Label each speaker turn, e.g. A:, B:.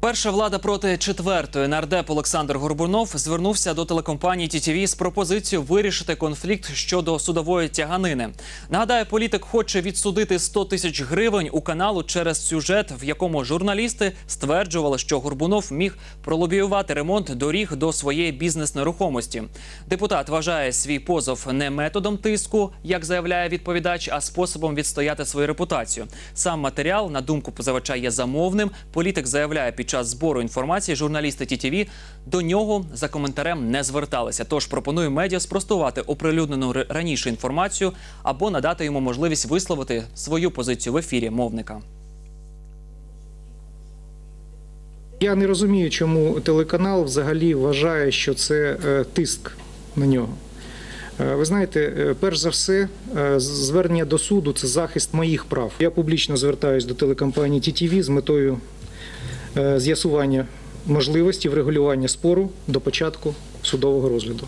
A: Перша влада проти четвертої нардеп Олександр Горбунов звернувся до телекомпанії ТІТІВІ з пропозицією вирішити конфлікт щодо судової тяганини. Нагадаю, політик хоче відсудити 100 тисяч гривень у каналу через сюжет, в якому журналісти стверджували, що Горбунов міг пролобіювати ремонт доріг до своєї бізнес-нерухомості. Депутат вважає свій позов не методом тиску, як заявляє відповідач, а способом відстояти свою репутацію. Сам матеріал, на думку позивача, є замовним. Політик заявляє під час збору інформації, журналісти ТІТІВІ до нього за коментарем не зверталися. Тож пропонує медіа спростувати оприлюднену раніше інформацію або надати йому можливість висловити свою позицію в ефірі мовника.
B: Я не розумію, чому телеканал взагалі вважає, що це е, тиск на нього. Е, Ви знаєте, е, перш за все, звернення до суду це захист моїх прав. Я публічно звертаюся до телекомпанії ТІТІВІ з метою з'ясування можливості врегулювання спору до початку судового розгляду.